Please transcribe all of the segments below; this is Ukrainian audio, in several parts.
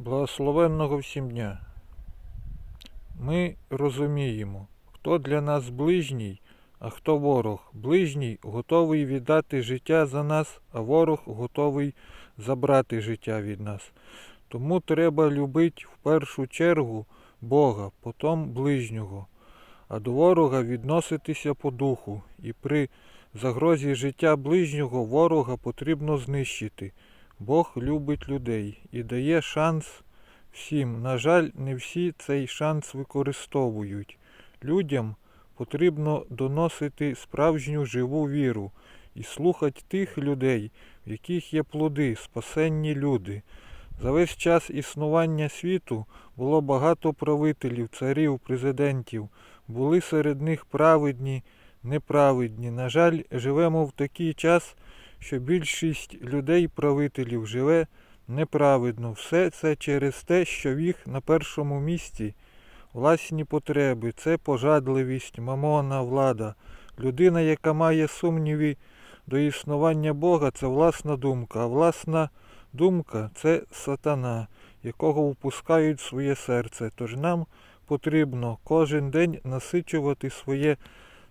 Благословенного всім дня. Ми розуміємо, хто для нас ближній, а хто ворог. Ближній готовий віддати життя за нас, а ворог готовий забрати життя від нас. Тому треба любити в першу чергу Бога, потім ближнього, а до ворога відноситися по духу. І при загрозі життя ближнього ворога потрібно знищити. Бог любить людей і дає шанс всім. На жаль, не всі цей шанс використовують. Людям потрібно доносити справжню живу віру і слухати тих людей, в яких є плоди, спасенні люди. За весь час існування світу було багато правителів, царів, президентів. Були серед них праведні, неправедні. На жаль, живемо в такий час, що більшість людей-правителів живе неправедно. Все це через те, що в їх на першому місці власні потреби, це пожадливість, мамона, влада. Людина, яка має сумніви до існування Бога, це власна думка, а власна думка це сатана, якого впускають в своє серце. Тож нам потрібно кожен день насичувати своє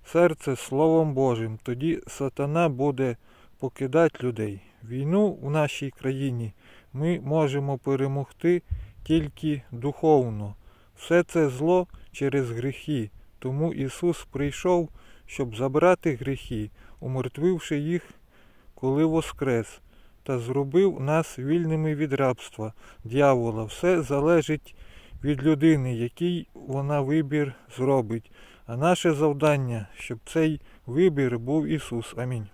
серце Словом Божим. Тоді сатана буде покидати людей. Війну в нашій країні ми можемо перемогти тільки духовно. Все це зло через гріхи. Тому Ісус прийшов, щоб забрати гріхи, умертвивши їх, коли воскрес, та зробив нас вільними від рабства, дьявола. Все залежить від людини, який вона вибір зробить. А наше завдання, щоб цей вибір був Ісус. Амінь.